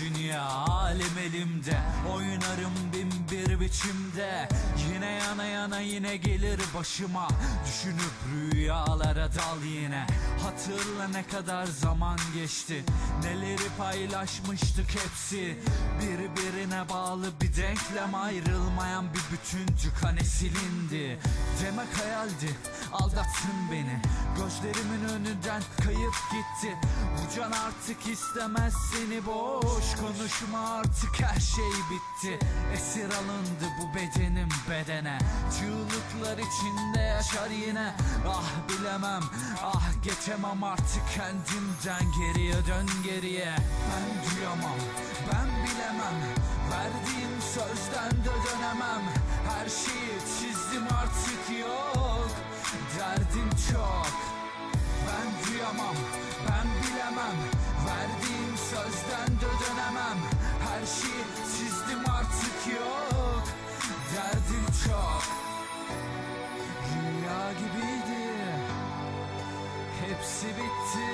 dünya Alim elimde. Oynarım bin bir biçimde Yine yana yana yine gelir başıma. Düşünüp rüyalara dal yine. Hatırla ne kadar zaman geçti. Neleri paylaşmıştık hepsi. Birbirine bağlı bir denklem. Ayrılmayan bir bütüncük. Hani silindi. Demek hayaldi. Aldattın beni. Gözlerimin önünden kayıp gitti. Bu can artık istemez seni. Boş Konuşma artık her şey bitti. Esir alındı bu bedenim bedene. Çığlıklar içinde yaşar yine. Ah bilemem. Ah geçemem artık kendimden Geriye. Dön geriye. Ben duyamam. Ben bilemem. Verdiğim sözden de dönemem. Her şeyi çizdim artık yok. Derdim çok Hepsi bitti